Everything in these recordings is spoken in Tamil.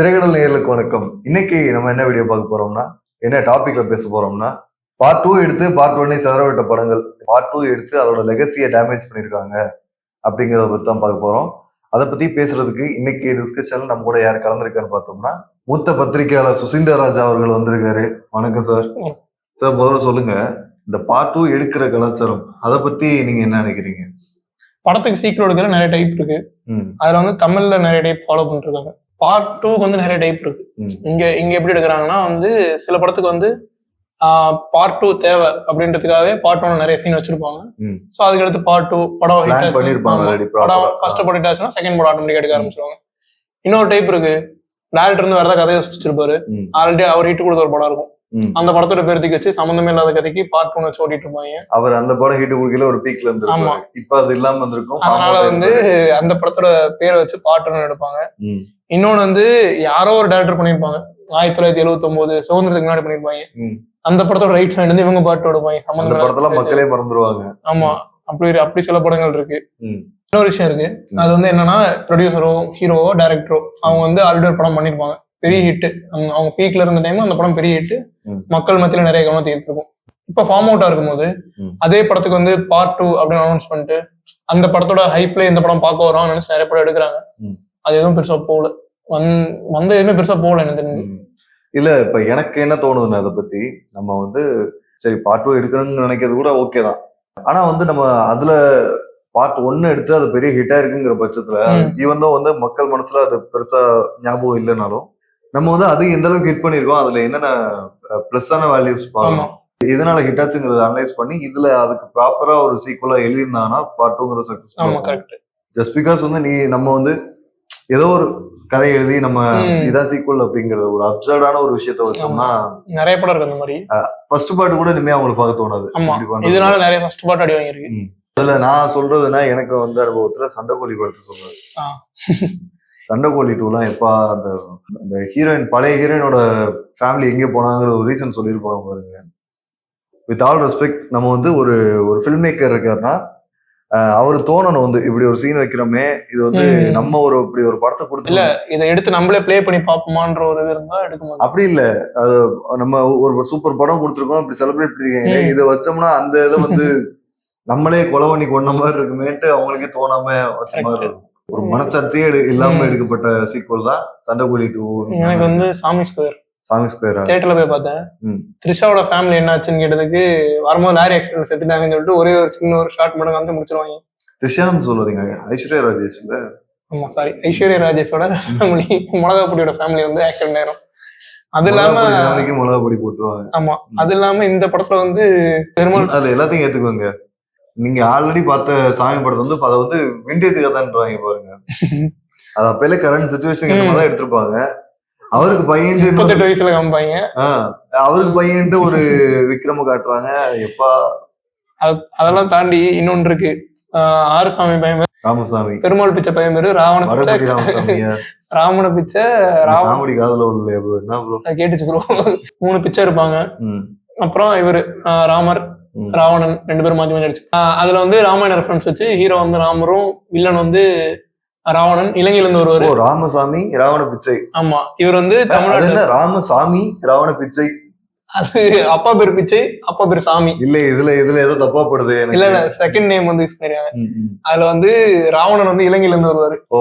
திரைக்கடல் நேயர்களுக்கு வணக்கம். இன்னைக்கு நம்ம என்ன வீடியோ பார்க்க போறோம்னா என்ன டாபிக்ல பேச போறோம்னா பார்ட் டூ எடுத்து பார்ட் ஒன்னே செதறவிட்ட படங்கள். பார்ட் டூ எடுத்து அதோட லெகசியை டேமேஜ் பண்ணியிருக்காங்க அப்படிங்கிறத பத்தி தான் பார்க்க போறோம். அதை பத்தி பேசுறதுக்கு இன்னைக்கு டிஸ்கஷன்ல நம்ம கூட யார் கலந்துருக்கான்னு பார்த்தோம்னா மூத்த பத்திரிகையாளர் சுசீந்தர் ராஜா அவர்கள் வந்திருக்காரு. வணக்கம் சார். சார் முதல்ல சொல்லுங்க இந்த பார்ட் டூ எடுக்கிற கலாச்சாரம் அதை பத்தி நீங்க என்ன நினைக்கிறீங்க? படத்துக்கு சீக்கிரம் எடுக்கிற நிறைய டைப் இருக்கு. அதுல வந்து தமிழ்ல நிறைய டைப் ஃபாலோ பண்ணிருக்காங்க. பார்ட் டூக்கு வந்து நிறைய டைப் இருக்கு. இங்க இங்க எப்படி எடுக்கிறாங்கன்னா வந்து சில படத்துக்கு வந்து பார்ட் டூ தேவை அப்படின்றதுக்காகவே பார்ட் ஒன் நிறைய சீன் வச்சிருப்பாங்க. ஸோ அதுக்கடுத்து பார்ட் டூ படம் படம். ஃபர்ஸ்ட் படம் ஆச்சுன்னா செகண்ட் படம் ஆட்டோமேட்டிக் எடுக்க ஆரம்பிச்சிருவாங்க இன்னொரு டைப் இருக்கு டேரக்டர் இருந்து வேற ஏதாவது கதையை வச்சிருப்பாரு. ஆல்ரெடி அவர் ஹிட் கொடுத்த ஒரு படம் இருக்கும். அந்த படத்தோட பேர்த்துக்கு வச்சு சம்மந்தமே இல்லாத கதைக்கு பார்ட் ஒன் வச்சு ஓட்டிட்டு இருப்பாங்க. அவர் அந்த படம் ஹிட் குடிக்கல ஒரு பீக்ல இருந்து ஆமா. இப்ப அது இல்லாம இருந்திருக்கும். அதனால வந்து அந்த படத்தோட பேரை வச்சு பார்ட் ஒன் எடுப்பாங்க. இன்னொன்னு வந்து யாரோ ஒரு டேரக்டர் பண்ணிருப்பாங்க ஆயிரத்தி தொள்ளாயிரத்தி எழுபத்தி ஒன்பது சுதந்திரத்துக்கு முன்னாடி பண்ணிருப்பாங்க. அந்த படத்தோட ரைட்ஸ் வந்து இவங்க பாட்டு எடுப்பாங்க. சம்பந்தம் படத்துல மக்களே மறந்துருவாங்க. ஆமா. அப்படி அப்படி சில படங்கள் இருக்கு. இன்னொரு விஷயம் இருக்கு. அது வந்து என்னன்னா ப்ரொடியூசரோ ஹீரோவோ டேரக்டரோ அவங்க வந்து ஆல்ரெடி ஒரு படம் பண்ணிருப்பாங்க பெரிய ஹிட் அவங்க பீக்ல இருந்த டைம் அந்த படம் பெரிய ஹிட். மக்கள் மத்தியில நிறைய கவனத்தை ஈர்த்திருக்கும் இப்ப ஃபார்ம் அவுட்டா இருக்கும்போது. அதே படத்துக்கு வந்து பார்ட் டூ அப்படின்னு அனௌன்ஸ் பண்ணிட்டு அந்த படத்தோட ஹைப்ல இந்த படம் பார்க்க வரோம் நினைச்சு நிறைய படம் எடுக்கிறாங்க. அது எதுவும் பெருசா போகல வந் வந்த எதுவுமே பெருசா போகல எனக்கு தெரிஞ்சு. இல்ல இப்ப எனக்கு என்ன தோணுதுன்னா அதை பத்தி நம்ம வந்து சரி பார்ட் டூ எடுக்கணும்னு நினைக்கிறது கூட ஓகே தான் ஆனா வந்து நம்ம அதுல பார்ட் ஒன்னு எடுத்து அது பெரிய ஹிட்டா இருக்குங்கிற பட்சத்துல. ஈவன் வந்து மக்கள் மனசுல அது பெருசா ஞாபகம் இல்லைனாலும் நம்ம வந்து அது எந்த அளவுக்கு ஹிட் பண்ணிருக்கோம் அதுல என்னென்ன பிளஸ்ஸான வேல்யூஸ் பார்க்கணும் எதனால ஹிட் ஆச்சுங்கிறத அனலைஸ் பண்ணி இதுல அதுக்கு ப்ராப்பரா ஒரு சீக்குவலா எழுதியிருந்தாங்கன்னா பார்ட் டூங்கிற சக்சஸ் கரெக்ட் ஜஸ்ட் பிகாஸ் வந்து நீ நம்ம வந்து ஏதோ ஒரு கதை எழுதி நம்ம ம். இதான் சீக்குவல் அப்படிங்கிற ஒரு அப்சர்டான ஒரு விஷயத்த வச்சோம்னா நிறைய படம் இருக்கு அந்த மாதிரி. ஃபர்ஸ்ட் பார்ட் கூட இனிமே அவங்களுக்கு பார்க்க தோணாது. இதனால நிறைய ஃபர்ஸ்ட் பார்ட் அடி வாங்கியிருக்கு. அதுல நான் சொல்றதுன்னா எனக்கு வந்து அனுபவத்துல சண்டைக்கோழி படத்தை சொல்றது. சண்டைக்கோழி டூலாம் எப்பா அந்த அந்த ஹீரோயின் பழைய ஹீரோயினோட ஃபேமிலி எங்க போனாங்கிற ஒரு ரீசன் சொல்லியிருப்பாங்க பாருங்க வித் ஆல் ரெஸ்பெக்ட் நம்ம வந்து ஒரு ஒரு ஃபில்ம் மேக்கர் இருக்காருன்னா அவரு தோணணும் வந்து இப்படி ஒரு சீன் வைக்கிறோமே இது வந்து. நம்ம ஒரு இப்படி ஒரு படத்தை கொடுத்து இல்ல இதை எடுத்து நம்மளே ப்ளே பண்ணி பார்ப்போமான்ற ஒரு இது இருந்தா எடுக்க அப்படி இல்ல அது நம்ம ஒரு சூப்பர் படம் கொடுத்துருக்கோம் இப்படி செலிப்ரேட் பண்ணிருக்கீங்க. இதை வச்சோம்னா அந்த இதை வந்து நம்மளே கொலை பண்ணி கொண்ட மாதிரி இருக்குமேன்ட்டு அவங்களுக்கே தோணாம வச்ச மாதிரி. இருக்கும் ஒரு மனசாட்சியே எடு- இல்லாம. எடுக்கப்பட்ட சீக்வல் தான் சண்டைக்கோழி டூ எனக்கு வந்து சாமி ஸ்கொயர். சாமி ஸ்கொயர்? தியேட்டர்ல போய் பார்த்தேன். த்ரிஷாவோட ஃபேமிலி என்னாச்சுன்னு கேட்டதுக்கு வரும்போது லாரி ஆக்சிடென்ட் செத்துட்டாங்கன்னு சொல்லிட்டு ஒரே ஒரு சின்ன ஒரு ஷார்ட் மட்டும் காமிச்சு முடிச்சிருவாங்க. த்ரிஷான்னு சொல்லாதீங்க ஐஸ்வர்யா ராஜேஷ் இல்ல ஆமா சாரி ஐஸ்வர்யா ராஜேஷோட ஃபேமிலி மிளகாப்பொடியோட ஃபேமிலி வந்து ஆக்சிடென்ட் ஆயிரும். அது இல்லாம மிளகா பொடி போட்டுருவாங்க. ஆமா அது இல்லாம இந்த படத்துல வந்து பெருமாள் அது எல்லாத்தையும் ஏத்துக்கோங்க. நீங்க ஆல்ரெடி பார்த்த சாமி படத்தை வந்து அதை வந்து விண்டேஜ் கதைன்றாங்க பாருங்க. அது அப்பயில கரண்ட் சுச்சுவேஷன் தான் எடுத்திருப்பாங்க. அவருக்கு பையன் முப்பத்தெட்டு வயசுல காமிப்பாங்க அவருக்கு பையன்ட்டு ஒரு விக்ரம காட்டுறாங்க. எப்பா? அது- அதெல்லாம் தாண்டி இன்னொன்று இருக்கு. ஆறுசாமி பையன் ராமசாமி. பெருமாள் பிச்சை பையன் பேரு ராவண பிச்சை. ராவண பிச்சை ராவண காமெடி காதல உள்ள கேட்டுச்சு ப்ரோ மூணு பிச்சை இருப்பாங்க அப்புறம் இவரு ராமர். ராவணன் ரெண்டு பேரும் மாத்தி நடிச்சு ஆஹ் அதுல வந்து ராமாயண ரெஃபரன்ஸ் வச்சு ஹீரோ வந்து ராமரும் வில்லன் வந்து ராவணன் இலங்கையில இருந்து ஓ வருவாரு ராமசாமி ராவண பிச்சை. ஆமா இவர் வந்து என்ன ராமசாமி ராவண பிச்சை? அது அப்பா பேர் பிச்சை அப்பா பேர் சாமி. இல்ல இதுல இதுல ஏதோ தப்பா படுது இல்ல இல்ல செகண்ட் நேம் வந்து யூஸ் பண்ணிருக்காங்க. அதுல வந்து ராவணன் வந்து இலங்கையில இருந்து வருவாரு. ஓ.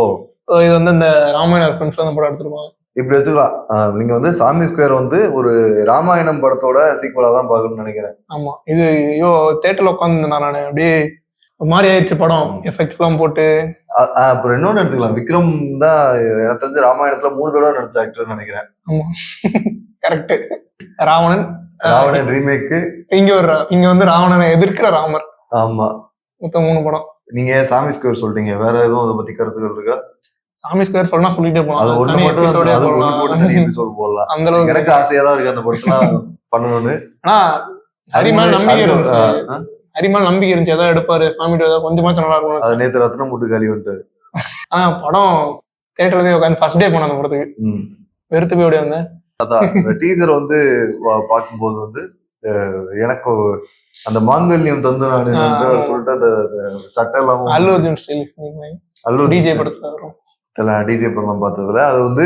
இது வந்து இந்த ராமாயண ரெஃபரன்ஸ் அந்த படம் எடுத்திருப்பாங்க. இப்படி வச்சுக்கலாம். நீங்க வந்து சாமி ஸ்கொயர் வந்து ஒரு ராமாயணம் படத்தோட சீக்குவலா தான் பார்க்கணும்னு நினைக்கிறேன். ஆமா. இது ஐயோ தேட்டர்ல உட்காந்து நான். அப்படியே மாதிரி ஆயிடுச்சு படம். எஃபெக்ட்ஸ் எல்லாம் போட்டு. அப்புறம் இன்னொன்னு எடுத்துக்கலாம். விக்ரம் தான் எனக்கு தெரிஞ்சு ராமாயணத்துல மூணு தடவை நடிச்ச ஆக்டர் நினைக்கிறேன். ஆமா. கரெக்ட் ராவணன் ராவணன் ரீமேக்கு இங்க ஒரு இங்க வந்து ராவணனை எதிர்க்கிற ராமர். ஆமா. மொத்தம் மூணு படம். நீங்க சாமி ஸ்கொயர் சொல்லிட்டீங்க வேற எதுவும் அதை பத்தி கருத்துக்கள் இருக்கா? சாமி ஸ்கொயர் சொன்னா சொல்லிட்டே அது போலாம் ஒண்ணு தனி மட்டும் அது ஒண்ணு போட்டு. எபிசோட் போடலாம். அந்த அளவுக்கு. எனக்கு ஆசையா தான் இருக்கு அந்த படத்தெல்லாம் பண்ணணும்னு. ஆனா ஹரிமான் நம்பிக்கை அது- இருந்துச்சு. ஹரிமான் நம்பிக்கை இருந்துச்சு. ஏதாவது எடுப்பாரு சாமி ஏதாவது கொஞ்சமாச்சும் நல்லா இருக்கும் அது நேத்து ரத்னம் முட்டு காலி வந்துட்டு ஆனா படம் தேட்டர்ல போய் உட்காந்து ஃபர்ஸ்ட் டே போனேன் அந்த படத்துக்கு. வெறுத்து போய் ஓடி வந்தேன். அதான் இந்த டீசர் வந்து பார்க்கும்போது வந்து எனக்கு அந்த மாங்கல்யம் தந்து நான். சொல்லிட்டு அந்த சட்டை எல்லாம் அல்லு அர்ஜுன் பண்ணிருந்தாங்க. அல்லூர் டிஜே படத்துல வரும். டிஜே படம் பார்த்ததுல. அது வந்து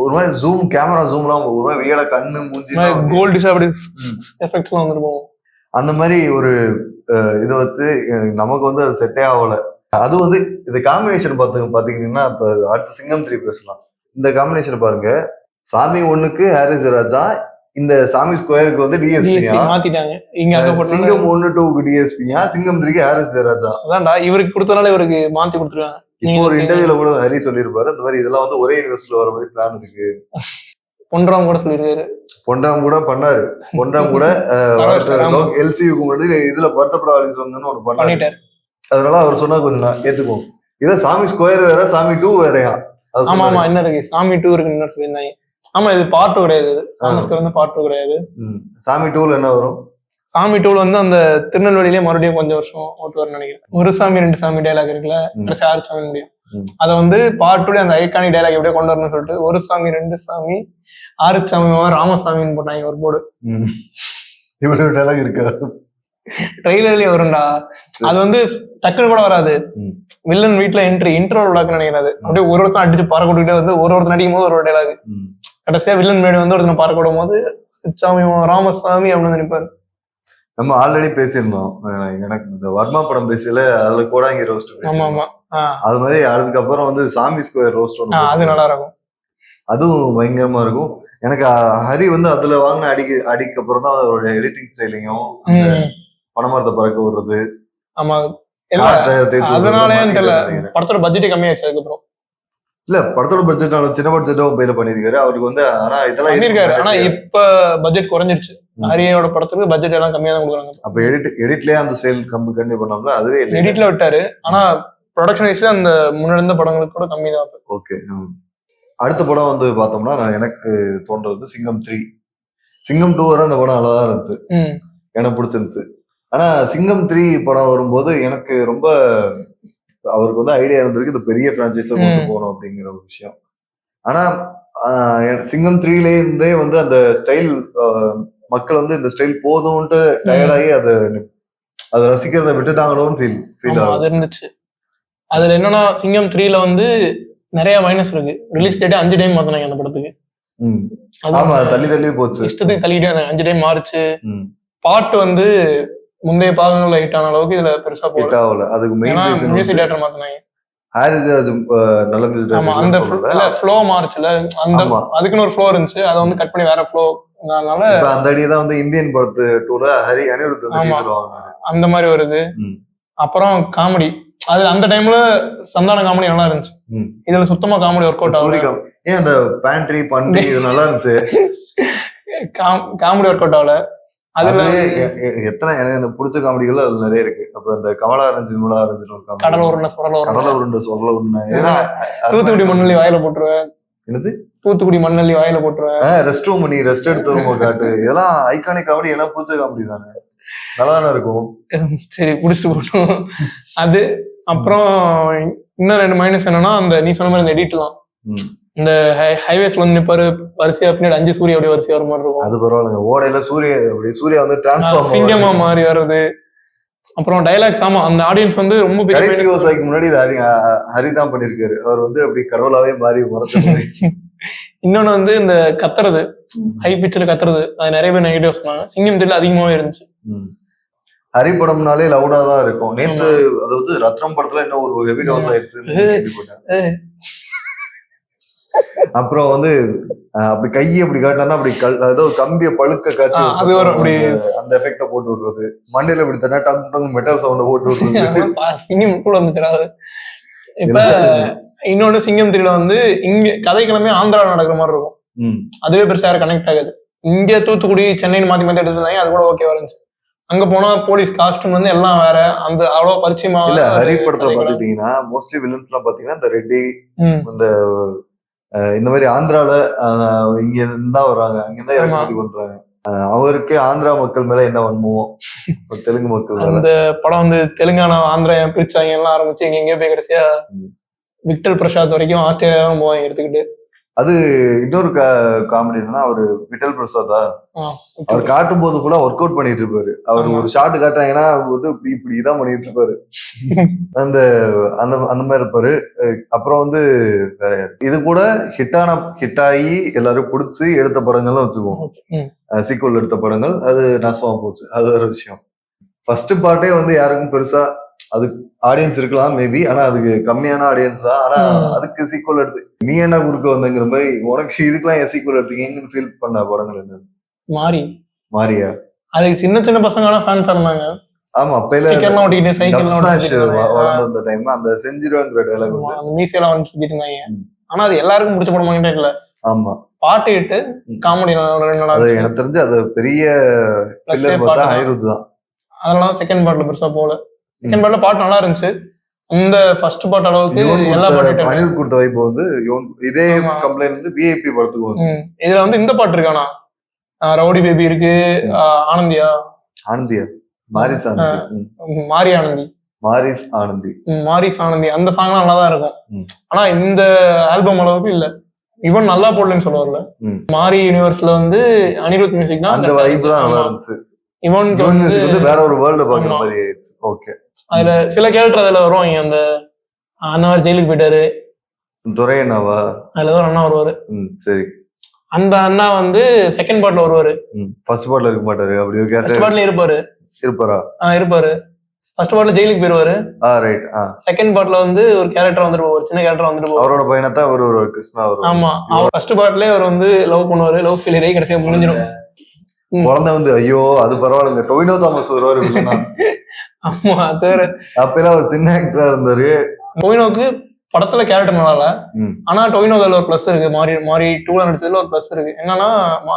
ஒரு மாதிரி ஜூம் கேமரா ஜூம்லாம் ஒரு மாதிரி வியட கண்ணு மூஞ்சி கோல்டிஸ் அப்படி எஃபெக்ட்ஸ் எல்லாம் வந்துருப்போம் அந்த மாதிரி ஒரு இது வந்து நமக்கு வந்து அது செட்டே ஆகல. அது வந்து இந்த காம்பினேஷன் பார்த்து பாத்தீங்கன்னா இப்ப அடுத்த சிங்கம் த்ரீ பேசலாம். இந்த காம்பினேஷன் பாருங்க. சாமி ஒண்ணுக்கு ஹாரிஸ் ராஜா இந்த சாமி ஸ்கொயருக்கு வந்து டிஎஸ்பி டிஎஸ்பியா மாத்திட்டாங்க. இங்க சிங்கம் ஒன்னு டூக்கு டிஎஸ்பியா சிங்கம் த்ரீக்கு ஹாரிஸ் ராஜா. அதான்டா இவருக்கு கொடுத்தனால இவருக்கு மாத்தி கொடுத்துருக்காங்க. இப்போ ஒரு இன்டர்வியூல கூட ஹரி சொல்லியிருப்பாரு. இந்த மாதிரி இதெல்லாம் வந்து ஒரே யூனிவர்ஸ்ல வர மாதிரி பிளான் இருக்கு. பொன்றாம் கூட சொல்லியிருக்காரு. பொன்றாம் கூட பண்ணாரு. பொன்றாம் கூட. எல்சிக்கு முன்னாடி இதுல பர்த்தப்பட ஆலிஸ் வந்து ஒண்ணு பண்ணாரு. பண்ணிட்டாரு. அதனால அவர் சொன்னா கொஞ்சம் நான் ஏத்துக்குவோம். இதே சாமி ஸ்கொயர் வேற சாமி டூ வேறயா? ஆமா. ஆமா. என்ன இருக்கு. சாமி டூ இருக்குன்னு சொல்லியிருந்தாங்க. ஆமா இது பார்ட் கிடையாது. சாமஸ்கர் வந்து பார்ட் கிடையாது. சாமி டூல என்ன வரும்? சாமி டூல வந்து அந்த திருநெல்வேலியிலே மறுபடியும் கொஞ்சம் வருஷம் ஓட்டுவார்னு நினைக்கிறேன். ஒரு சாமி ரெண்டு சாமி டைலாக் இருக்குல்ல. கடைசி ஆறு சாமி முடியும். அதை வந்து பார்ட் டூல அந்த ஐகானிக் டைலாக் எப்படியே கொண்டு வரணும்னு சொல்லிட்டு ஒரு சாமி ரெண்டு சாமி ஆறு சாமி ராமசாமின்னு போட்டாங்க ஒரு போர்டு. இவ்வளவு டயலாக் இருக்கா? ட்ரெய்லர்லயே வரும்டா. அது வந்து டக்குன்னு கூட வராது. வில்லன் வீட்ல என்ட்ரி இன்ட்ரோ விளாக்கு நினைக்கிறாரு அப்படியே ஒரு ஒருத்தன் அடிச்சு பாற கொண்டுகிட்டே வந்து ஒரு ஒருத்தன் அடிக்கும் போது ஒரு ஒரு டைலாக். கடைசியா வில்லன் மேடு வந்து ஒருத்தனை பார்க்க விடும் போது சாமி ராமசாமி அப்படின்னு நினைப்பாரு. நம்ம ஆல்ரெடி பேசியிருந்தோம். எனக்கு இந்த வர்மா படம் பேசல அதுல கோடாங்கி ரோஸ்ட் ஆமா ஆமா அது மாதிரி அதுக்கப்புறம் வந்து சாமி ஸ்கொயர் ரோஸ்ட் ஒன்று அது நல்லா இருக்கும் அதுவும் பயங்கரமா இருக்கும். எனக்கு ஹரி வந்து அதுல வாங்கின அடிக்கு அடிக்கு அப்புறம் தான் அவரோட எடிட்டிங் ஸ்டைலையும் பணமரத்தை பறக்க விடுறது. ஆமா. மாத்திக்கிட்டாரு தெரியல. படத்தோட பட்ஜெட் கம்மியாச்சு அதுக்கப்புறம். இல்ல படத்தோட பட்ஜெட் சின்ன பட்ஜெட்டும் பேர் பண்ணிருக்காரு அவருக்கு வந்து ஆனா இதெல்லாம் பண்ணிருக்காரு ஆனா இப்ப பட்ஜெட் குறைஞ்சிருச்சு. ஹரியோட படத்துக்கு பட்ஜெட் எல்லாம் கம்மியா தான் கொடுக்குறாங்க. அப்ப எடிட் எடிட்லயே அந்த ஸ்டைல் கம்மி கண்டிப்பா பண்ணோம்ல அதுவே எடிட்ல விட்டாரு. ஆனா ப்ரொடக்ஷன் வைஸ்ல அந்த முன்னாடி இருந்த படங்களுக்கு கூட கம்மி தான் ஓகே அடுத்த படம் வந்து பார்த்தோம்னா நான் எனக்கு தோன்றது சிங்கம் த்ரீ சிங்கம் டூ வரை அந்த படம் நல்லா தான் இருந்துச்சு எனக்கு பிடிச்சிருந்துச்சு. ஆனா சிங்கம் த்ரீ படம் வரும்போது எனக்கு ரொம்ப அவருக்கு வந்து ஐடியா இருந்திருக்கு இது பெரிய பிரான்ச்சைஸை கொண்டு. போகணும் அப்படிங்கிற ஒரு விஷயம். ஆனா சிங்கம் த்ரீல இருந்தே வந்து அந்த ஸ்டைல் மக்கள் வந்து இந்த ஸ்டைல் போதும்ன்ட்டு டயர்டாகி அதை அதை ரசிக்கிறத விட்டுட்டாங்களோன்னு ஃபீல் ஃபீல் அது இருந்துச்சு. அதுல என்னன்னா சிங்கம் த்ரீல வந்து நிறைய மைனஸ் இருக்கு. ரிலீஸ் டேட்டே அஞ்சு டைம் மாத்தினாங்க அந்த படத்துக்கு. ஆமா தள்ளி தள்ளி போச்சு. இஷ்டத்துக்கு தள்ளிக்கிட்டே அஞ்சு டைம் மாறுச்சு. பாட்டு வந்து முந்தைய பாகங்கள்ல ஹிட் ஆன அளவுக்கு இதுல பெருசா போகல. அதுக்கு மியூசிக் டேரக்டர் மாத்தினாங்க. ஹாரிஸ் ஆமா director அந்த ஃப்ளோ மாறுச்சுல அந்த. அதுக்குன்னு ஒரு ஃப்ளோ இருந்துச்சு. அதை வந்து கட் பண்ணி வேற ஃப்ளோ அதனால அந்த அடியை தான் வந்து இந்தியன் படத்து டூல ஹரி அனிருத் அந்த மாதிரி வருது. அப்புறம் காமெடி. அதுல அந்த டைம்ல சந்தான காமெடி நல்லா இருந்துச்சு. இதுல சுத்தமா காமெடி ஒர்க் அவுட் சூரிகம் ஏன் அந்த பேண்ட்ரி பண்டி இது நல்லா இருந்துச்சு? காமெடி ஒர்க் அவுட் ஆகல. அதுல அது எத்தனை எனக்கு எனக்கு பிடிச்ச காமெடிகள் அதுல நிறைய இருக்கு. அப்புறம் அந்த கமலா ரஞ்சு நூலா ரஞ்சு ஒரு comedy. கடல் உருண்டை. சுடல கடலை உருண்டை உருண்டை. சொல்ல உண்மை ஏன்னா அது தூத்துக்குடி மண்ணள்ளி வாயில போட்டுருவேன். என்னது? தூத்துக்குடி மண்ணள்ளி வாயில போட்டுருவேன். ரெஸ்ட் ரூம் நீ ரெஸ்ட் எடுத்து வரும்போது காட்டு. இதெல்லாம் ஐகானிக் காமெடி எல்லாம் பிடிச்ச காமெடி தானே. நல்லா தானே இருக்கும். சரி குடிச்சிட்டு போட்டோம் அது அப்புறம் இன்னும் ரெண்டு மைனஸ் என்னன்னா அந்த நீ சொன்ன மாதிரி இந்த எடிட்லாம் ம். இந்த ஹைவேஸ்ல வந்து நிப்பாரு வரிசையா பின்னாடி அஞ்சு சூரிய அப்படியே வரிசையா வர மாதிரி இருக்கும். அது பரவாயில்லைங்க. ஓடையில சூரிய அப்படி சூர்யா வந்து ஆஹ் சிங்கமா டிரான்ஸ்ஃபார்ம் மாறி வர்றது. அப்புறம் டைலாக்ஸ் ஆமா அந்த ஆடியன்ஸ் வந்து ரொம்ப பெரிய கடைசி. விவசாயிக்கு முன்னாடி ஹரி தான் பண்ணிருக்காரு அவர் வந்து அப்படி கடவுளாவே மாறி மாதிரி இன்னொன்னு வந்து இந்த கத்துறது. ஹை பிச்சில் கத்துறது. அது நிறைய பேர் நெகட்டிவ் சொன்னாங்க. சிங்கம் தெரியல அதிகமாவே இருந்துச்சு. ஹரி படம்னாலே லவுடா தான் இருக்கும். நேத்து அதாவது ரத்னம் படத்துல என்ன ஒரு ஹெவி டோஸ். ஏய், அப்புறம் வந்து அப்படி கையை அப்படி காட்டினா அப்படி கல் ஏதோ கம்பிய பழுக்க காட்சி ஆ, அது வரும் அப்படி. அந்த எஃபெக்ட போட்டு விடுறது. மண்டையில இப்படி தட்டா டங் டங் மெட்டல் சவுண்ட போட்டு விடுறது. சிங்கம் கூட வந்துச்சுடா அது இப்ப இன்னொன்னு சிங்கம் தெரியல வந்து இங்க கதைக்கிழமை ஆந்திராவில் நடக்கிற மாதிரி இருக்கும். அதுவே பெருசா யாரும் கனெக்ட் ஆகாது. இங்க தூத்துக்குடி சென்னைன்னு மாத்தி மாத்தி எடுத்துருந்தாங்க அது கூட ஓகே இருந்துச்சு. அங்க போனா போலீஸ் காஸ்டியூம் வந்து எல்லாம் வேற அந்த அவ்வளவு பரிச்சயமா இல்ல ஹரி படத்துல பாத்துட்டீங்கன்னா மோஸ்ட்லி வில்லன்ஸ் எல்லாம் பாத்தீங்கன்னா இந்த ரெட்டி இந்த இந்த மாதிரி ஆந்திரால இங்க இருந்து வர்றாங்க. அங்க இருந்தா இறக்குமதி பண்றாங்க. அவருக்கு ஆந்திரா மக்கள் மேல என்ன வன்மம்? இப்ப தெலுங்கு மக்கள் அந்த படம் வந்து தெலுங்கானா ஆந்திரா பிரிச்சாங்க எல்லாம் ஆரம்பிச்சு எங்க எங்கேயோ போய் கடைசியா. விக்டர் பிரசாத் வரைக்கும் ஆஸ்திரேலியா போவாங்க எடுத்துக்கிட்டு. அது இன்னொரு காமெடி என்னன்னா அவரு விட்டல் பிரசாதா அவர் காட்டும் போது ஃபுல்லா ஒர்க் அவுட் பண்ணிட்டு இருப்பாரு அவர். ஒரு ஷாட் காட்டுறாங்கன்னா வந்து இப்படி இப்படி இதான் பண்ணிட்டு இருப்பாரு அந்த அந்த அந்த மாதிரி இருப்பாரு. அப்புறம் வந்து வேற இது கூட ஹிட்டான ஹிட் ஆகி எல்லாரும் பிடிச்சி எடுத்த படங்கள்லாம் வச்சுக்குவோம். சீக்வல் எடுத்த படங்கள். அது நாசமா போச்சு. அது ஒரு விஷயம். ஃபர்ஸ்ட் பார்ட்டே வந்து யாருக்கும் பெருசா அது ஆடியன்ஸ் இருக்கலாம் மேபி ஆனா அதுக்கு கம்மியான ஆடியன்ஸ் தான். ஆனா. அதுக்கு சீக்வல் எடுத்து நீ என்ன குறுக்க வந்தங்கிற மாதிரி உனக்கு இதுக்கெல்லாம் என் சீக்வல் எடுத்தீங்கன்னு ஃபீல் பண்ண படங்கள் என்ன? மாறி. மாரியா அதுக்கு சின்ன சின்ன பசங்களாம் ஃபேன்ஸ் இருந்தாங்க. ஆமா அப்பையில ஸ்டிக்கர்லாம் ஒட்டிக்கிட்டு Dub சைக்கிள்லாம். வளர்ந்து வந்த டைம் அந்த செஞ்சிருவாங்கிற அந்த மீசையெல்லாம் வந்து சுத்திட்டு இருந்தாங்க. ஆனா அது எல்லாருக்கும் பிடிச்ச படம் வாங்கிட்டே இல்ல ஆமா. பாட்டு இட்டு. காமெடி அது. எனக்கு தெரிஞ்சு அது பெரிய பில்லர் பார்த்தா. அனிருத் தான் அதெல்லாம் செகண்ட் பார்ட்ல பெருசா போல செகண்ட் பார்ட்ல பாட்டு நல்லா இருந்துச்சு. அந்த ஃபர்ஸ்ட் பார்ட் அளவுக்கு எல்லா பாட்டு அனிருத் கொடுத்த வைப்பு வந்து இதே. கம்ப்ளைண்ட் வந்து விஐபி படத்துக்கு வந்து இதுல வந்து இந்த பாட்டு இருக்கானா? ரவுடி பேபி இருக்கு. ஆனந்தியா? ஆனந்தியா? மாரிஸ் ஆனந்தி. மாரி ஆனந்தி. மாரிஸ் ஆனந்தி. மாரிஸ் ஆனந்தி. அந்த சாங்லாம் நல்லா தான் இருக்கும். ஆனா இந்த ஆல்பம் அளவுக்கு இல்ல. இவன் நல்லா போடலன்னு சொல்ல வரல. ம். மாரி யூனிவர்ஸ்ல வந்து அனிருத் மியூசிக் தான் அந்த வைப்பு தான் நல்லா இருந்துச்சு. இவனுக்கு யுவன் வந்து வேற ஒரு வேர்ல்டு பாக்குற. மாதிரி ஓகே அதுல சில கேரக்டர் அதுல வருவாங்க. அந்த அண்ணா ஜெயிலுக்கு போயிட்டாரு. துரை அண்ணாவா அதுல ஒரு அண்ணா வருவாரு. ம் சரி. அந்த அண்ணா வந்து செகண்ட் பார்ட்ல வருவாரு. ம் ஃபர்ஸ்ட் பார்ட்ல இருக்க மாட்டாரு. அப்படி ஃபர்ஸ்ட் பார்ட்ல இருப்பாரு. இருப்பாரா? ஆஹ் இருப்பாரு. ஃபர்ஸ்ட் பார்ட்ல ஜெயிலுக்கு போயிருவாரு. ஆ ரைட் ஆ. செகண்ட் பார்ட்ல வந்து ஒரு கேரக்டர் வந்துட்டு போவார். சின்ன கேரக்டர் வந்துட்டு அவரோட பையனை தான் ஒரு ஒரு கிருஷ்ணா ஆமா. அவர் ஃபர்ஸ்ட் பார்ட்லயே அவர் வந்து லவ் பண்ணுவாரு. லவ் ஃபெயிலியர் கடைசியா முடிஞ்சிடும் குழந்தை வந்து ஐயோ அது பரவாயில்லைங்க டொவினோ தாமஸ் வருவாரு ஆமா அது அப்பெல்லாம் அவர் சின்ன ஆக்டரா இருந்தாரு. டொவினோக்கு படத்துல கேரக்டர் நல்லா. ஆனா டொவினோ அதுல ஒரு பிளஸ் இருக்கு. மாறி மாறி டூல நடிச்சதுல ஒரு பிளஸ் இருக்கு. என்னன்னா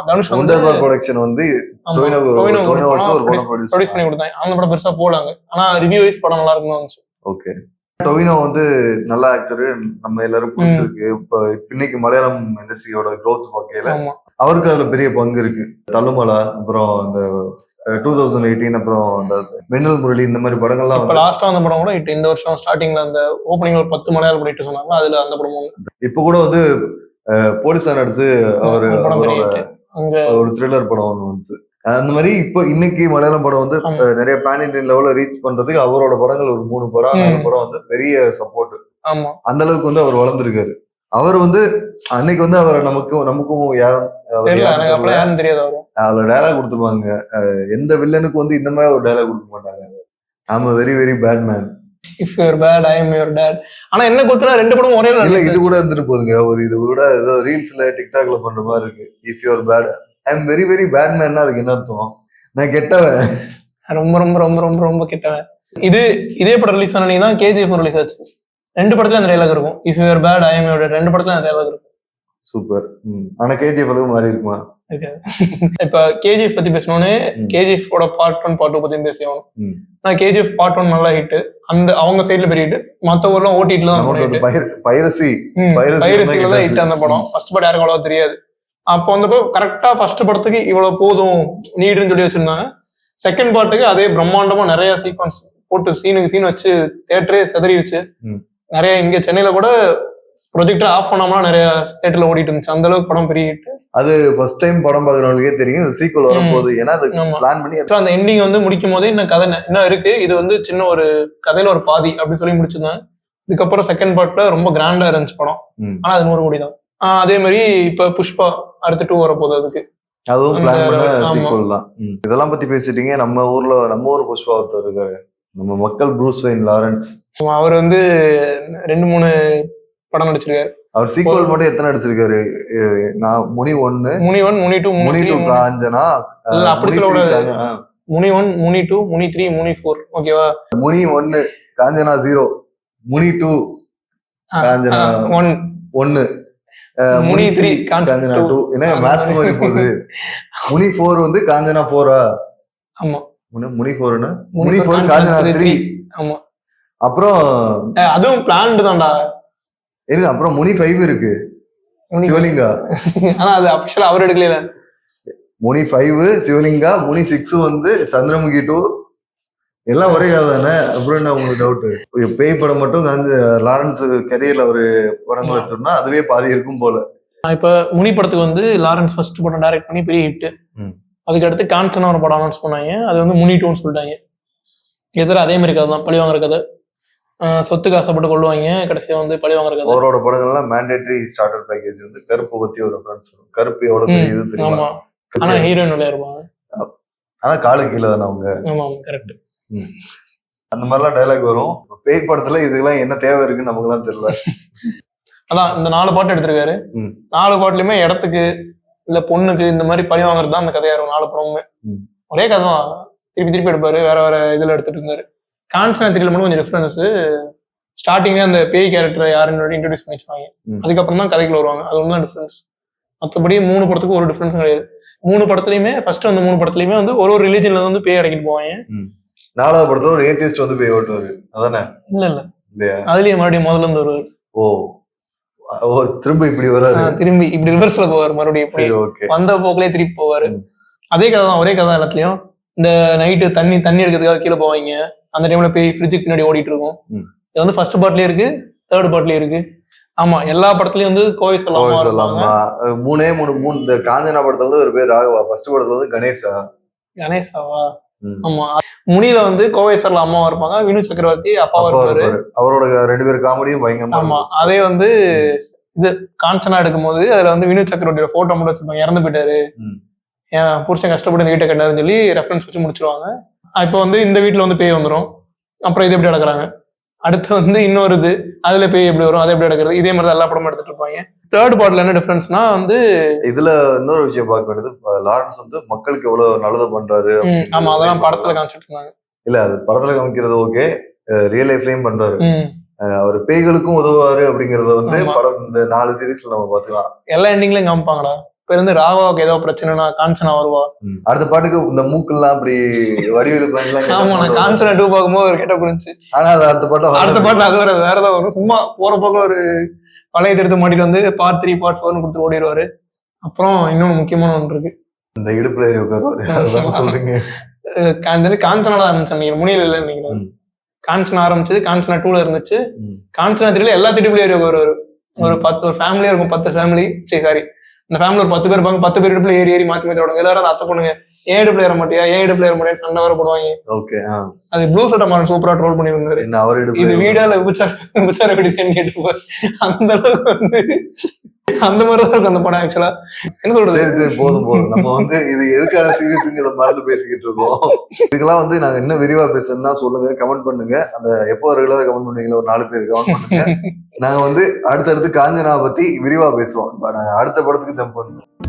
தனுஷ் வந்து ப்ரொடக்ஷன் வந்து ஒரு- டொவினோ ஒரு டொவினோ வச்சு ஒரு படம் படம் ப்ரொடியூஸ் பண்ணி கொடுத்தாங்க அந்த படம் பெருசா போடாங்க ஆனா ரிவ்யூ வைஸ் படம் நல்லா இருக்குன்னு வந்துச்சு ஓகே டொவினோ வந்து நல்ல ஆக்டர் நம்ம எல்லாரும் பிடிச்சிருக்கு இப்ப இன்னைக்கு மலையாளம் இண்டஸ்ட்ரியோட growth பார்க்கையில அவருக்கு அதுல பெரிய பங்கு இருக்கு தள்ளுமலா அப்புறம் இந்த டூ தௌசண்ட் எயிட்டீன் அப்புறம் அந்த மின்னல் முரளி இந்த மாதிரி படங்கள்லாம் இப்ப லாஸ்டா அந்த படம் கூட. இந்த வருஷம் ஸ்டார்டிங்ல அந்த ஓப்பனிங்ல ஒரு பத்து மலையாள hit சொன்னாங்க அதுல அந்த படம் ஒண்ணு. இப்ப கூட வந்து போலீஸா நடிச்சு அவர் அந்த ஒரு த்ரில்லர் படம் ஒன்று வந்துச்சு அந்த மாதிரி இப்போ இன்னைக்கு மலையாளம் படம் வந்து நிறைய பேன் இண்டியன் லெவல்ல ரீச் பண்றதுக்கு அவரோட படங்கள் ஒரு மூணு படம் நாலு ம். படம் வந்து பெரிய சப்போர்ட் ஆமா அந்த அளவுக்கு வந்து அவர் வளர்ந்துருக்காரு அவர் வந்து அன்னைக்கு வந்து அவரை நமக்கும் நமக்கும் யாரும் அதுல டயலாக் கொடுத்துருவாங்க. அஹ், எந்த வில்லனுக்கு வந்து இந்த மாதிரி ஒரு டயலாக் கொடுக்க மாட்டாங்க. ஆமா very very bad man if you're bad I am your dad ஆனா என்ன கொத்துனா ரெண்டு படம் ஒரே இல்ல இது கூட இருந்துட்டு போகுதுங்க. ஒரு இது கூட ஏதோ ரீல்ஸ்ல டிக்டாக்ல பண்ற மாதிரி இருக்கு. If you're bad I am very very bad மேன்னா அதுக்கு என்ன அர்த்தம்? நான் கெட்டவன். ரொம்ப ரொம்ப ரொம்ப ரொம்ப ரொம்ப கெட்டவன். இது இதே படம் ரிலீஸ் ஆன தான் கேஜிஎஃப் ரிலீஸ் ஆச்சு. ரெண்டு படத்துல அந்த டைலாக் இருக்கும். If you're bad I am dad ரெண்டு படத்துல அந்த டைலாக் இருக்கும். சூப்பர். ஆனா கேஜிஎஃப் அளவு மாறி இருக்குமா. இப்ப கேஜிஎஃப் பத்தி பேசணும்னு. கேஜிஎஃப் ஓட பார்ட் ஒன் பார்ட் டூ பத்தி பேசியாகணும். ம். ஆனா கேஜிஎஃப் பார்ட் ஒன் நல்லா ஹிட் அந்த அவங்க சைடுல பெரிய ஹிட் மத்த ஊர்ல ஓட்டிட்டுல தான் பைரசி. பைரசில தான் ஹிட் அந்த படம். ஃபர்ஸ்ட் படம் யாருக்கும் அவ்வளவா தெரியாது. அப்போ வந்தப்போ கரெக்டா ஃபர்ஸ்ட் படத்துக்கு இவ்வளவு போதும் நீடுன்னு சொல்லி வச்சிருந்தாங்க. செகண்ட் பார்ட்டுக்கு அதே பிரம்மாண்டமா நிறைய சீக்வன்ஸ் போட்டு சீனுக்கு சீன் வச்சு தேட்டரே செதறிடுச்சு. நிறைய இங்க சென்னையில கூட ப்ரொஜெக்டர் ஆஃப் பண்ணாமலாம் நிறைய தேட்டர்ல ஓடிட்டு இருந்துச்சு. அந்த அளவுக்கு படம் பெரிய அது ஃபர்ஸ்ட் டைம் படம் பாக்குறவங்களுக்கே தெரியும். சீக்வல் வரப்போகுது ஏன்னா அது பிளான் பண்ணி அந்த எண்டிங் வந்து முடிக்கும் போதே இன்னும் கதை இன்னும் இருக்கு. இது வந்து சின்ன ஒரு கதையில ஒரு பாதி அப்படின்னு சொல்லி முடிச்சிருந்தாங்க. இதுக்கப்புறம் செகண்ட் பார்ட்ல ரொம்ப கிராண்டா இருந்துச்சு படம். ஆனா அது நூறு கோடி தான். அதே மாதிரி இப்ப புஷ்பா அடுத்து டூ வரப்போகுது அதுக்கு. அதுவும் பிளான் பண்ண. சீக்வல் தான். இதெல்லாம் பத்தி பேசிட்டீங்க. நம்ம ஊர்ல நம்ம ஊர் புஷ்பா ஒருத்தர் இருக்காரு. நம்ம மக்கள் ப்ரூஸ் வெயின் லாரன்ஸ். அவர் வந்து ரெண்டு மூணு படம் நடிச்சிருக்காரு. அவர் சீக்வல் மட்டும் எத்தனை அடிச்சிருக்காரு அஹ் நான் முனி ஒன்னு Muni one Muni two Muni two Kanchana அப்படி முனி சொல்லக்கூடாது. Muni one Muni two Muni three Muni four ஓகேவா? முனி ஒன்னு Kanchana zero Muni two Kanchana one. ஒன்னு முனி த்ரீ காஞ்சனா டூ. என்ன மேத்ஸ் மாதிரி போகுது. முனி ஃபோர் வந்து காஞ்சனா ஃபோரா ஆமா. முனி ஃபோர்னு முனி முனி four, ஃபோர் காஞ்சனா ஆமா. அப்புறம் அதுவும் பிளான்டு தான்டா. இருக்கு அப்புறம் முனி ஃபைவ் இருக்கு. சிவலிங்கா. ஆனா அது அபிஷியலா அவர் எடுக்கல முனி ஃபைவ் சிவலிங்கா முனி சிக்ஸ் வந்து சந்திரமுகி டூ எல்லாம் ஒரே கதை தானே? அப்புறம் என்ன உங்களுக்கு டவுட் பேய் படம் மட்டும் காஞ்ச லாரன்ஸ் கெரியர்ல ஒரு படங்கள் எடுத்தோம்னா அதுவே பாதி இருக்கும் போல. இப்ப முனி படத்துக்கு வந்து லாரன்ஸ் ஃபர்ஸ்ட் படம் டைரக்ட் பண்ணி பெரிய ஹிட் அதுக்கு அடுத்து காஞ்சனா ஒரு படம் அனௌன்ஸ் பண்ணாங்க. அது வந்து முனி டூன்னு சொல்லிட்டாங்க. எதிர அதே மாதிரி கதை தான் பழி வாங்குற கதை. ஆஹ் சொத்துக்கு ஆசைப்பட்டு கொள்வாங்க கடைசியா வந்து பழி வாங்குற கதை. அவரோட படங்கள்லாம் மேண்டேட்டரி ஸ்டார்டர் பேக்கேஜ் வந்து கருப்பு பத்தி ஒரு ரெஃபரன்ஸ் வரும். கருப்பு எவ்வளவு பெரிய இது தெரியுமா? ஆமா. ஆனா ஹீரோயின் விளையா இருப்பாங்க ஆனா காலு கீழே தானே அவங்க? ஆமா கரெக்ட் அந்த மாதிரிலாம் டைலாக் வரும். பேய் படத்துல இதுக்கெல்லாம் என்ன தேவை இருக்குன்னு நமக்குலாம் தெரியல. அதான் இந்த நாலு பாட்டு எடுத்திருக்காரு. நாலு பாட்டுலயுமே இடத்துக்கு இல்ல பொண்ணுக்கு இந்த மாதிரி பழி வாங்குறது தான் அந்த கதையா இருக்கும். நாலு படமுமே. ஒரே கதை தான். திருப்பி திருப்பி எடுப்பாரு. வேற வேற இதுல எடுத்துட்டு இருந்தாரு. காஞ்சனா த்ரீல மட்டும் கொஞ்சம் டிஃபரன்ஸ் ஸ்டார்டிங்ல அந்த பேய் கேரக்டர் யாருன்னு இன்ட்ரடியூஸ் பண்ணி வச்சுப்பாங்க ம். அதுக்கப்புறம் தான் கதைக்குள்ள வருவாங்க. அது ஒன்று தான் டிஃபரன்ஸ் மற்றபடி மூணு படத்துக்கு ஒரு டிஃபரன்ஸும் கிடையாது. மூணு படத்துலயுமே ஃபர்ஸ்ட் அந்த மூணு படத்துலயுமே வந்து ஒரு ஒரு ரிலீஜன்ல வந்து பேய் அடக்கிட்டு போவாங்க. நாலாவது படத்துல ஒரு ஏத்தியஸ்ட் வந்து பேய் ஓட்டுவாரு. அதானே? இல்ல இல்ல. அதுலயே மறுபடியும் முதல்ல இருந்து வருவார். ஓ. ஓ திரும்ப இப்படி வராது திரும்பி இப்படி ரிவர்ஸ்ல போவார் மறுபடியும் இப்படி வந்த போக்குலயே திருப்பி போவாரு. அதே கதை தான் ஒரே கதை தான் எல்லாத்துலயும். இந்த நைட்டு தண்ணி தண்ணி எடுக்கிறதுக்காக கீழே போவாங்க. அந்த டைம்ல போய் ஃப்ரிட்ஜுக்கு பின்னாடி ஓடிட்டு இருக்கும். இது வந்து ஃபர்ஸ்ட் பார்ட்லயும் இருக்கு தேர்ட் பார்ட்லயும் இருக்கு. ஆமா எல்லா படத்துலயும் வந்து கோவை சொல்லாம மூணே மூணு மூணு இந்த காஞ்சனா படத்துல வந்து ஒரு பேர் ராகவா ஃபர்ஸ்ட் படத்துல வந்து கணேசா. கணேசாவா. ஆமா. முனியில வந்து கோவை சார்ல அம்மாவா இருப்பாங்க. வினு சக்கரவர்த்தி அப்பாவா அப்பா இருப்பாரு. அவரோட ரெண்டு பேர் காமெடியும் பயங்கரமா ஆமா. அதே வந்து இது காஞ்சனா எடுக்கும்போது அதுல வந்து வினு சக்கரவர்த்தியோட போட்டோ மட்டும் வச்சிருப்பாங்க. இறந்து போயிட்டாரு. என் புருஷன் கஷ்டப்பட்டு இந்த வீட்டை கட்டாருன்னு சொல்லி ரெஃபரன்ஸ் வச்சு முடிச்சிருவாங்க. இப்போ வந்து இந்த வீட்டுல வந்து பேய் வந்துரும். அப்புறம் இது எப்படி நடக்கிறாங்க? அடுத்து வந்து இன்னொரு இது அதுல பேய் எப்படி வரும் அதை எப்படி நடக்கிறது இதே மாதிரி எல்லா படமும் எடுத்துட்டு இருப்பாங்க. தேர்ட் பார்ட்ல என்ன டிஃபரன்ஸ்னா வந்து இதுல இன்னொரு விஷயம் பார்க்க வேண்டியது லாரன்ஸ் வந்து மக்களுக்கு எவ்வளவு நல்லது பண்றாரு ஆமா அதெல்லாம் படத்துல காமிச்சிட்டு இருந்தாங்க. இல்ல அது படத்துல காமிக்கிறது ஓகே ரியல் லைஃப்லயும் பண்றாரு. அவர் பேய்களுக்கும் உதவுவாரு அப்படிங்கறத வந்து. படம் இந்த நாலு சீரீஸ்ல நம்ம பாத்துக்கலாம் எல்லா எண்டிங்லயும் காமிப்பாங்கடா. இப்ப இருந்து ராகவாவுக்கு ஏதோ பிரச்சனைனா காஞ்சனா வருவா. அடுத்த பாட்டுக்கு இந்த மூக்கெல்லாம் அப்படி வடிவேலு ஆமா நான் காஞ்சனா டூ பார்க்கும்போது ஒரு கெட்ட புரிஞ்சு ஆனா அது அடுத்த பாட்டு அடுத்த பாட்டுல அது வேற வேற ஏதாவது வரும். சும்மா போற போக்குல ஒரு பழைய திருத்து மாட்டிட்டு வந்து பார்ட் த்ரீ பார்ட் ஃபோர்னு கொடுத்து ஓடிடுவாரு. அப்புறம் இன்னொன்னு முக்கியமான ஒன்று இருக்கு. இந்த இடுப்புல ஏறி உட்காருவாரு. சொல்றீங்க? காஞ்சனா தான் நீங்க முனியில் இல்லைன்னு நினைக்கிறேன். காஞ்சனா ஆரம்பிச்சது காஞ்சனா டூல இருந்துச்சு. காஞ்சனா த்ரீல எல்லா திட்டுப்புல ஏறி வருவாரு ஒரு பத்து ஒரு ஃபேமிலியா இருக்கும் பத்து ஃபேமிலி சரி சாரி இந்த ஃபேமிலி ஒரு பத்து பேர் இருப்பாங்க பத்து பேர் இடுப்புல ஏறி ஏறி மாத்தி மாத்தி விடுவாங்க எல்லாரும் அந்த அத்தை பொண்ணுங்க. ஏன் இடுப்புல ஏற மாட்டியா? ஏன் இடுப்புல ஏற மாட்டியா சண்டை வர போடுவாங்க. ஓகே அது ப்ளூ சட்டை மாறன் சூப்பரா ட்ரோல் பண்ணி இருந்தாரு இது இடுப்புல வீடா இல்ல விபச்சார விபச்சார வெடிச்சேன்னு கேட்டுப்பாரு அந்த அளவுக்கு வந்து அந்த மாதிரிதான் இருக்கும் அந்த படம் ஆக்சுவலா என்ன சொல்றது? சரி சரி போதும் போதும். நம்ம வந்து இது எதுக்கான சீரியஸுங்கிறத மறந்து பேசிக்கிட்டு இருக்கோம். இதுக்கெல்லாம் வந்து நாங்க இன்னும் விரிவா பேசணும்னா சொல்லுங்க கமெண்ட் பண்ணுங்க. அந்த எப்போ ரெகுலரா கமெண்ட் பண்ணுவீங்களா ஒரு நாலு பேர் கமெண்ட் பண்ணுங்க. நாங்க வந்து அடுத்தடுத்து காஞ்சனா பத்தி விரிவா பேசுவோம். நாங்க அடுத்த படத்துக்கு ஜம்ப் பண்ணுவோம்